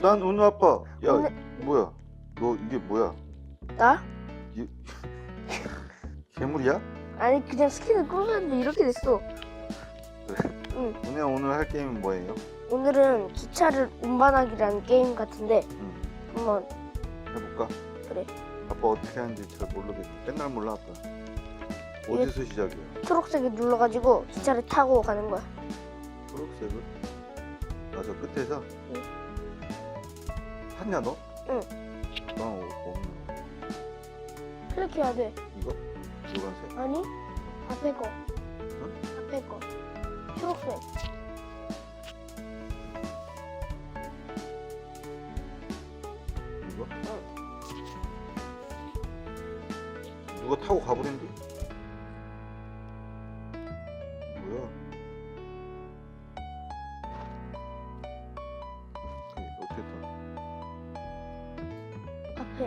난 오늘 아빠. 야 오늘- 뭐야? 너 이게 뭐야? 나? 이... 괴물이야? 아니 그냥 스킨을 꾸몄는데 이렇게 됐어. 오늘 오늘 할 게임은 뭐예요? 오늘은 기차를 운반하기라는 게임 같은데 응. 한번 해볼까? 그래. 아빠 어떻게 하는지 잘 모르겠네. 맨날 몰라 아빠. 어디서 시작이야? 초록색을 눌러가지고 기차를 타고 가는 거야. 초록색을? 맞아 끝에서? 응. 탔냐 너? 응. 나 어, 없네. 클릭해야 돼. 이거? 노란색. 아니 앞에 거. 앞에 거. 초록색. 이거? 누가 타고 가버린디? 타?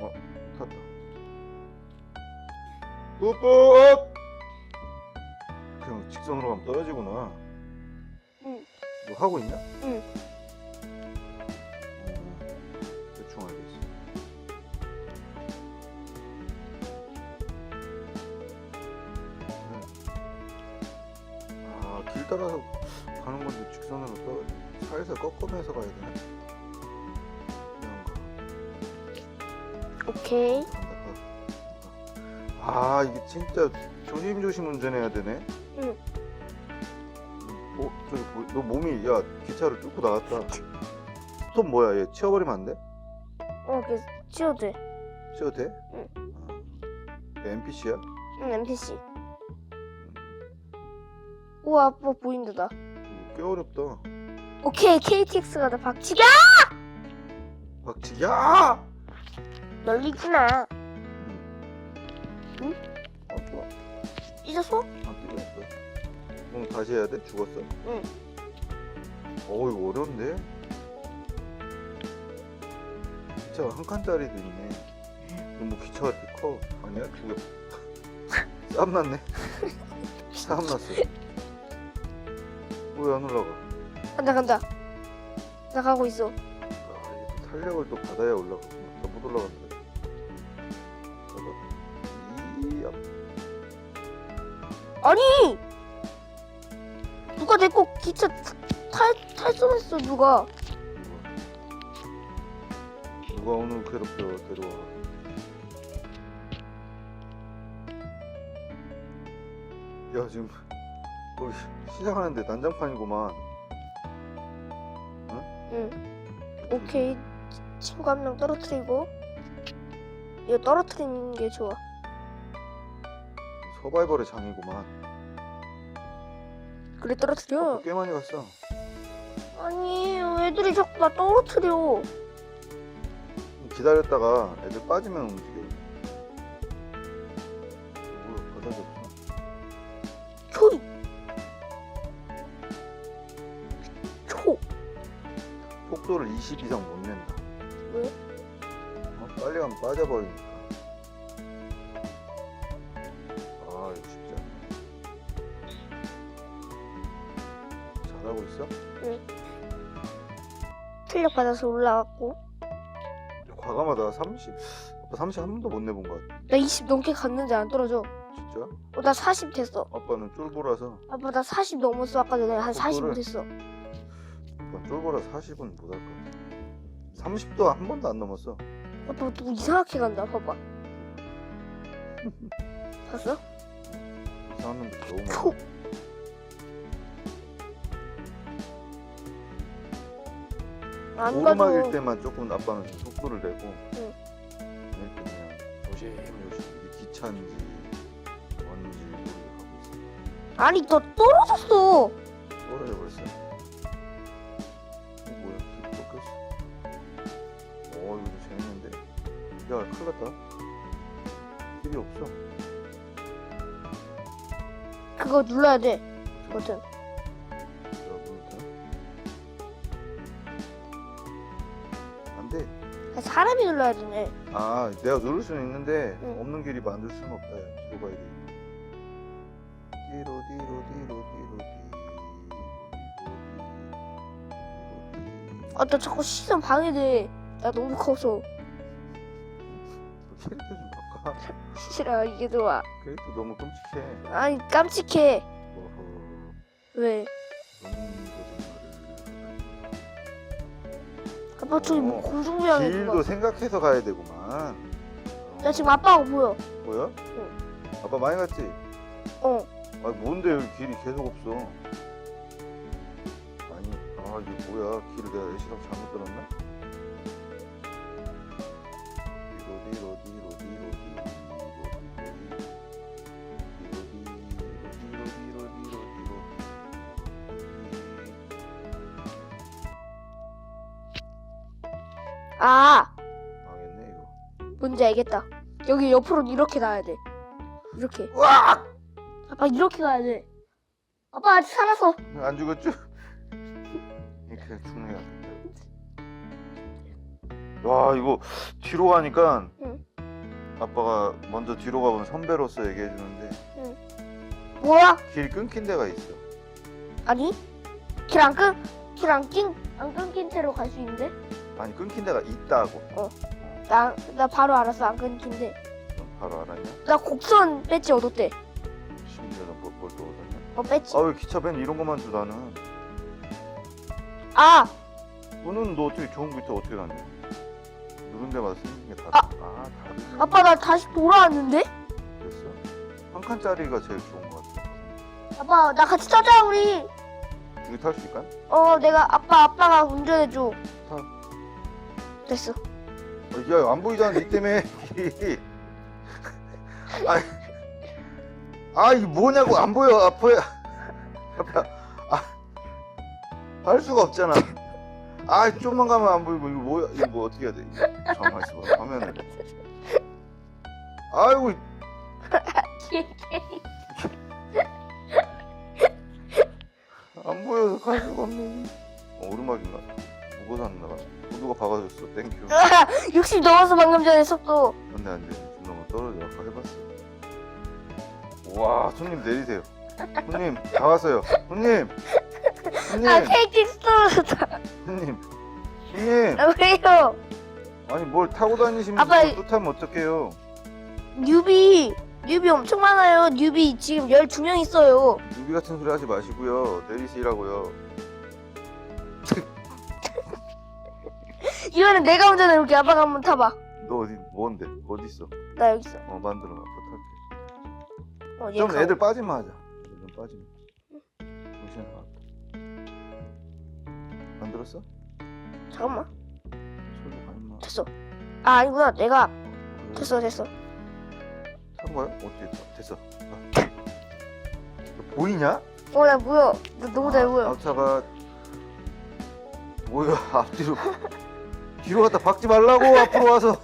앞에. 탔다. 뿌뿌! 그냥 직선으로 가면 떨어지구나. 응. 너 하고 있냐? 응. 어, 대충 알겠어. 네. 아, 길 따라서 가는 건데 직선으로 떠 살살 꺾으면서 가야 되네. 오케이. 아, 이게 진짜 조심조심 운전해야 되네. 응. 어, 저기 뭐, 너 몸이 야 기차를 뚫고 나갔다. 스톱 뭐야? 얘 치워버리면 안 돼? 어, 그 치워도 돼. 치워도 돼? 응. 아, 얘 NPC야? 응, NPC. 우와, 아빠 보인다 나. 꽤 어렵다. 오케이, KTX가 나 박치기. 박치기야! 널리지 마. 응. 어, 뭐. 삐졌어? 안 뛰고 있어. 그럼 다시 해야 돼? 죽었어? 응. 어, 이거 어려운데? 기차가 한 칸짜리도 있네. 이거 뭐 기차가 이렇게 커? 아니야? 두 개. 쌈 났네. 쌈 났어. 왜 안 올라가? 간다, 간다. 나 가고 있어. 아, 이게 또 탄력을 또 받아야 올라가. 더못 올라간다. 아니! 누가 내 거 기차 탈, 탈선했어, 누가. 누가 오늘 괴롭혀 데려와. 야 지금 우리 시작하는데 난장판이구만. 응. 오케이. 친구 한 명 떨어뜨리고. 이거 떨어뜨리는 게 좋아. 서바이벌의 장이구만. 그래, 떨어뜨려. 어, 꽤 많이 갔어. 아니, 애들이 자꾸 나 떨어뜨려. 기다렸다가 애들 빠지면 움직여. 뭐야 바닥이 없어. 초이. 초. 속도를 20 이상 못 낸다. 왜? 어? 빨리 가면 빠져버리니까. 틀력 받아서 올라왔고. 과감하다. 30. 아빠 30 한 번도 못 내본 것 같아. 나 20 넘게 갔는데 안 떨어져. 진짜? 어, 나 40 됐어. 아빠는 쫄보라서. 아빠 나 40 넘었어. 아까 전에 한45 속도를? 됐어. 아빠 쫄보라 40은 못할 것 같아. 30도 한 번도 안 넘었어. 아빠 또 이상하게 간다. 봐봐. 봤어? 이상한 놈들 너무 많아. 안 가도 오르막일 때만 조금 아빠는 좀 속도를 내고 응. 이럴 때 그냥 조심조심 이게 기차인지 뭔지 모르게 아니 너 떨어졌어. 떨어져 버렸어 어, 뭐야 길 꺾였어 어 이거 좀 재밌는데 야 큰일 났다 길이 없어 그거 눌러야 돼. 버튼. 아, 사람이 눌러야 되네. 아 내가 누를 수는 있는데 응. 없는 길이 만들 수는 없다 야. 뒤로 가야 돼 뒤로 뒤로 뒤로 뒤로 뒤로 뒤로 뒤로 아, 나 자꾸 시선 방해돼. 나 너무 커서. 캐릭터 좀 바꿔. 싫어, 이게 좋아. 캐릭터 너무 끔찍해. 아니, 깜찍해. 어허. 왜? 아빠 저기 뭐 어, 공중부양이 길도 생각해서 가야 되구만. 나 지금 아빠가 보여. 뭐야? 아빠 많이 갔지? 어. 아 뭔데 여기 길이 계속 없어? 아니 아 이게 뭐야? 길을 내가 애시랑 잘못 들었나? 아, 망했네 이거. 뭔지 알겠다. 여기 옆으로 이렇게 가야 돼. 이렇게. 와! 아빠 이렇게 가야 돼. 아빠 아직 살아서. 안 죽었죠? 이렇게 죽는 게 낫다. 와 이거 뒤로 가니까 응. 아빠가 먼저 뒤로 가본 선배로서 얘기해 주는데 뭐야? 길 끊긴 데가 있어. 아니? 길 안 끊, 길 안 낀, 안 끊긴 채로 갈 수 있는데? 아니 끊긴 데가 있다고. 나, 나 바로 알았어. 안 끊긴데. 넌 바로 알았냐? 나 곡선 배지 얻었대. 심지어 넌뭘 또 얻었냐? 어, 배지. 아 왜 기차 밴 이런 것만 줘 나는. 아, 너는 너 어떻게 좋은 거 있다 어떻게 갔냐? 누른 데마다 생긴 게 다. 아. 아 다르네. 아빠 나 다시 돌아왔는데? 됐어? 한 칸짜리가 제일 좋은 것 같아. 아빠, 나 같이 타자, 우리. 둘이 탈 수 있까? 어, 내가, 아빠, 아빠가 운전해줘. 타. 됐어. 야, 안 보이잖아, 니 때문에. 아, 아, 이게 뭐냐고, 안 보여, 아파요. 아파. 아, 할 수가 없잖아. 아, 좀만 가면 안 보이고, 이거 뭐야, 이거 뭐 어떻게 해야 돼? 이거 가만 있어봐, 화면을. 아이고, 안 보여서 갈 수가 없네. 어, 오르막인가? 누가 샀나 봐. 누가 박아줬어, 땡큐. 60 넘어서 방금 전에 속도. 안돼 안돼 너무 떨어져 아까 해봤어 와 손님 내리세요 손님 다 왔어요 손님 손님 아, 케이크 떨어졌다. 손님 손님 아, 왜요? 아니 뭘 타고 다니시면서 아빠, 또 타면 어떡해요 뉴비, 뉴비 엄청 많아요. 뉴비 지금 12명 있어요. 누비 같은 소리 하지 마시고요 내리시라고요 이거는 내가 운전해볼게. 아빠가 한번 타봐. 너 어디 뭔데 어디 있어 나 여기 있어. 어 만들어 탈게 어, 얘좀 가. 애들 빠지면 하자 애들 빠지면 정신 나갔다 만들었어? 잠깐만. 소리 가 임마 됐어. 아, 아니구나. 내가. 됐어, 됐어. 탄 거야? 어떻게 타? 됐어. 아. 너 보이냐? 어, 나 보여. 나 너무 잘 보여. 앞차가 뭐야 앞뒤로 뒤로 갔다 박지 말라고 앞으로 와서.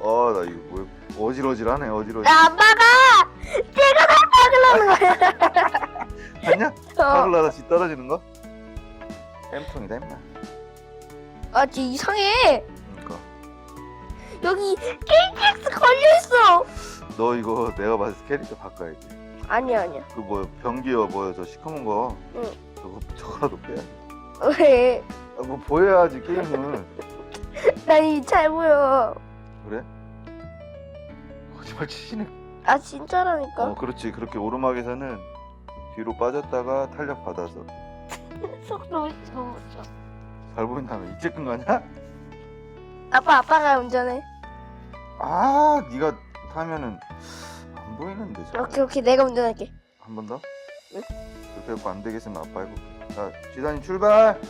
아 나 이거 뭐 어질어질하네 어질어질. 야, 아빠가! 내가 다 박으려는 봤냐? 거야. 어. 박을라다 지 떨어지는 거? 땜통이다 임마. 아, 진짜 이상해. 그러니까 여기 KTX 걸려있어. 너 이거 내가 봤을 때 캐릭터 바꿔야지. 아니야, 아니야. 그 뭐 변기여 뭐야 저 시커먼 거. 응. 저거 저거라도 빼야 돼. 왜? 아, 뭐 보여야지 게임을. 난잘 보여. 그래? 거짓말 치시네. 아, 진짜라니까. 어, 그렇지. 그렇게 오르막에서는 뒤로 빠졌다가 탄력 받아서 속도 너무. 잘 보인다면 이제 끈 거냐? 아빠, 아빠가 운전해. 아, 네가 타면은 안 보이는데. 잘. 오케이, 오케이. 내가 운전할게. 한 번 더? 응? 그렇게 해서 안 되겠으면 아빠 해볼게. 자, 지단이 출발.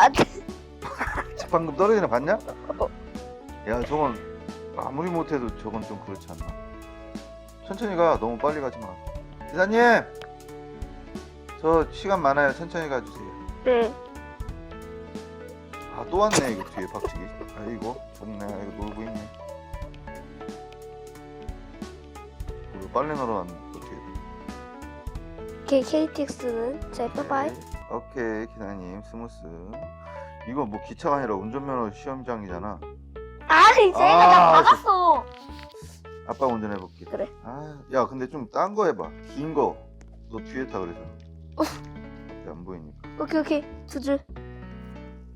아, 방금 떨어지는 거 봤냐? 어. 야, 저건 아무리 못해도 저건 좀 그렇지 않나? 천천히 가. 너무 빨리 가지 마. 지단님, 저 시간 많아요. 천천히 가주세요. 네. 아 또 왔네 이거 뒤에 박치기 아이고 좋네 이거 놀고 있네 이거 빨래 넣으러 왔는데 어떻게 오케이, KTX는 자, 빠빠이. 오케이 기사님 스무스 이거 뭐 기차가 아니라 운전면허 시험장이잖아 아니, 제가 아, 나 박았어. 아빠 운전해볼게 그래. 아 야 근데 좀 딴 거 해봐 긴 거 너 뒤에 타 그래서 안 보이니까. 오케이 오케이 두 줄.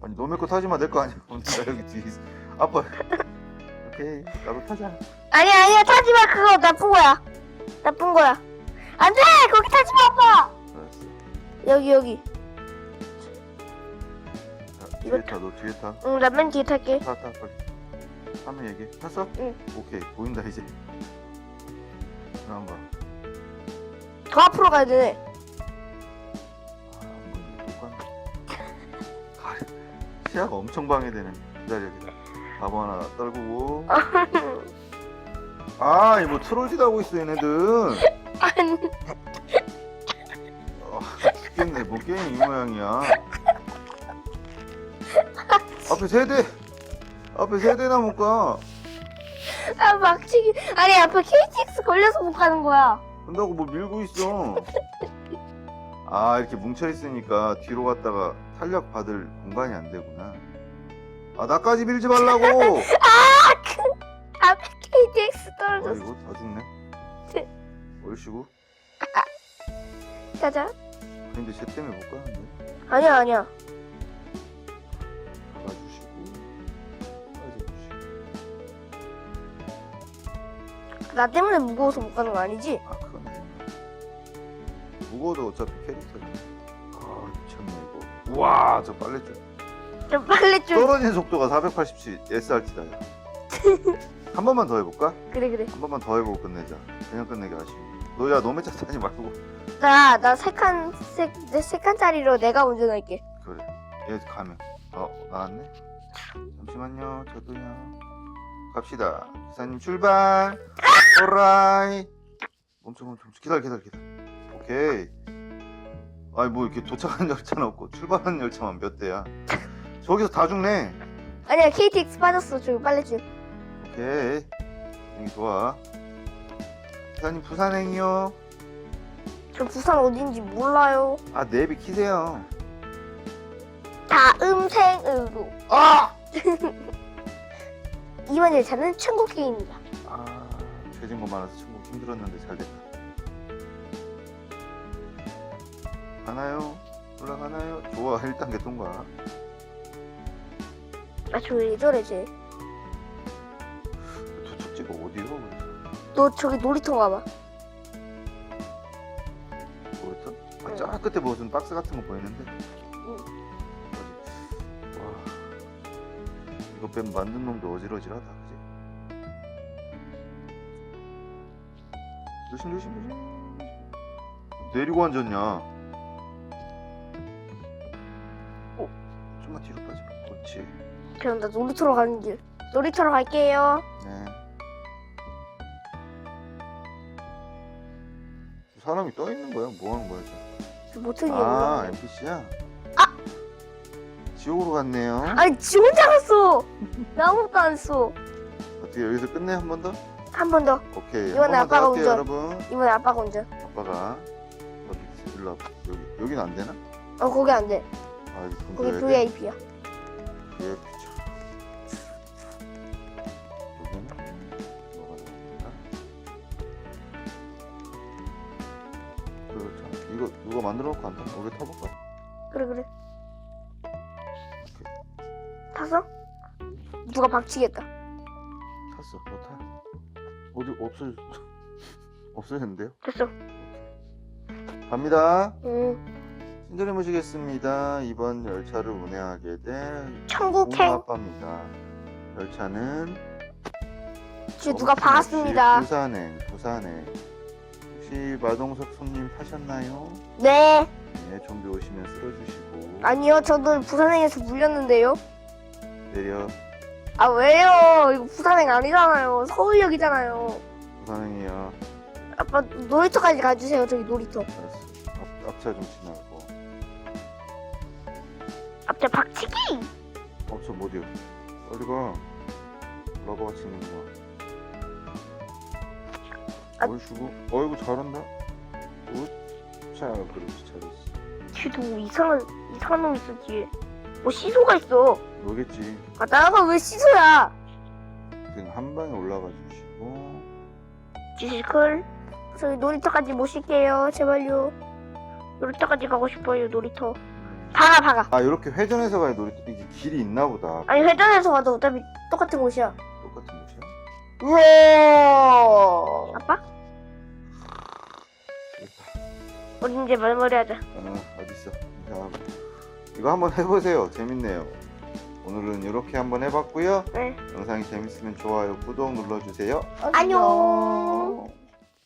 아니 너네 거 타지 마내 거 아니야. 나 여기 뒤에 있어. 아빠. 오케이 나도 타자. 아니야 아니야 타지 마 그거 나쁜 거야. 나쁜 거야. 안돼 거기 타지 마 아빠. 알았어. 여기 여기. 뒤에 타. 너 뒤에 타. 응나맨 뒤에 탈게. 타, 타, 빨리. 하면 얘기해. 탔어? 응. 오케이. 보인다, 이제. 나온 거. 더 앞으로 가야 되네. 아. 또 깜- 가려. 시야가 엄청 방해되네. 기다려, 기다려. 바보 하나 떨구고. 아, 이거 트롤짓 하고 있어, 얘네들. 아니 아, 죽겠네. 뭐 게임 이 모양이야. 앞에 세 대. 앞에 세 대나 못 가. 아 막치기. 아니 앞에 KTX 걸려서 못 가는 거야. 근다고 뭐 밀고 있어. 아 이렇게 뭉쳐 있으니까 뒤로 갔다가 탄력 받을 공간이 안 되구나. 아 나까지 밀지 말라고. 앞에 KTX 떨어졌어. 아이고 다 죽네. 얼씨구. 가자. 근데 쟤 때문에 못 가는데. 아니야 아니야. 나 때문에 무거워서 못 가는 거 아니지? 아 그건 아니야. 무거워도 어차피 캐릭터지. 아 미쳤네 이거. 우와 저 빨래줄. 좀 빨리 좀. 떨어지는 속도가 480씩 SRT다. 한 번만 더 해볼까? 그래 그래. 한 번만 더 해보고 끝내자. 그냥 끝내기 아쉬워. 너야 너무 차 타지 말고. 나나세칸세세 칸짜리로 내가 운전할게. 그래. 얘 가면. 어 나왔네. 잠시만요. 저도요. 갑시다. 기사님 출발. 오라이. 멈춰 멈춰 멈춰. 기다려 기다려 기다려. 오케이. 아니 뭐 이렇게 도착한 열차는 없고 출발하는 열차만 몇 대야. 저기서 다 죽네. 아니야 KTX 빠졌어 저기 빨리 좀. 오케이. 여기 좋아. 기사님 부산행이요. 저 부산 어딘지 몰라요. 아 내비 키세요. 다음 생으로 아! 이번 열차는 천국 게임이다. 아 죄진 거 많아서 친구 힘들었는데 잘 됐다. 가나요? 올라가나요? 좋아 1단계 통과. 아저 왜 저래 쟤? 도착지가 어디요? 너 저기 놀이터 가봐. 응. 아, 저 끝에 무슨 박스 같은 거 보이는데? 응. 와 이거 뱀 만든 놈도 어지러지하다 조심 조심 조심 내리고 앉았냐? 어? 좀만 뒤로 빠져 그렇지 그럼 나 놀이터로 가는 길. 놀이터로 갈게요. 네 사람이 떠 있는 거야? 뭐 하는 거야 지금? 저게 아? NPC야? 아! 지옥으로 갔네요 아니 지 혼자 갔어. 나 아무것도 안 했어. 어떻게 여기서 끝내 한 번 더? 한 번 더. 오케이 이번에 한 번만 더 아빠가 할게요 운전. 여러분 이번에 아빠가 운전. 아빠가 어디 일로 와봐 여기 여기는 안 되나? 어 거기 안 돼. 아돈 거기 돼? VIP야. 여기는 뭐가 나옵니까? 그렇죠 이거 누가 만들어 놓고 안 타? 우리 타볼까? 그래 그래. 타서? 누가 박치겠다. 탔어 뭐 타? 어디 없어 없어졌는데요? 됐어. 갑니다 음. 친절히 모시겠습니다. 이번 열차를 운행하게 될 천국행. 홍아빠입니다. 열차는 지금 누가 박았습니다. 부산행, 부산행. 혹시 마동석 손님 타셨나요? 네. 네, 좀비 오시면 쓸어주시고 아니요 저도 부산행에서 물렸는데요. 내려 아 왜요? 이거 부산행 아니잖아요. 서울역이잖아요. 부산행이요. 아빠 놀이터까지 가주세요. 저기 놀이터. 알았어. 앞, 앞차 좀 지나고. 앞에 박치기. 어저 못이요. 빨리 가. 러버가 치는 거. 아. 얼씨구. 어이구 잘한다. 우차 그렇지 잘했어. 뒤도 이상한 이상한 놈 있어 뒤에. 뭐 시소가 있어. 너겠지. 아 나가 왜 시소야? 그냥 한 방에 올라가 주시고 지시클. 저기 놀이터까지 모실게요. 제발요. 놀이터까지 가고 싶어요 놀이터 박아 박아 아 이렇게 회전해서 가야 놀이 이게 길이 있나 보다 아니 회전해서 가도 어차피 똑같은 곳이야 똑같은 곳이야 우와 아빠? 우리 이제 말머리 하자 어, 어딨어 자, 이거 한번 해보세요 재밌네요 오늘은 이렇게 한번 해봤고요. 네. 영상이 재밌으면 좋아요 구독 눌러주세요. 안녕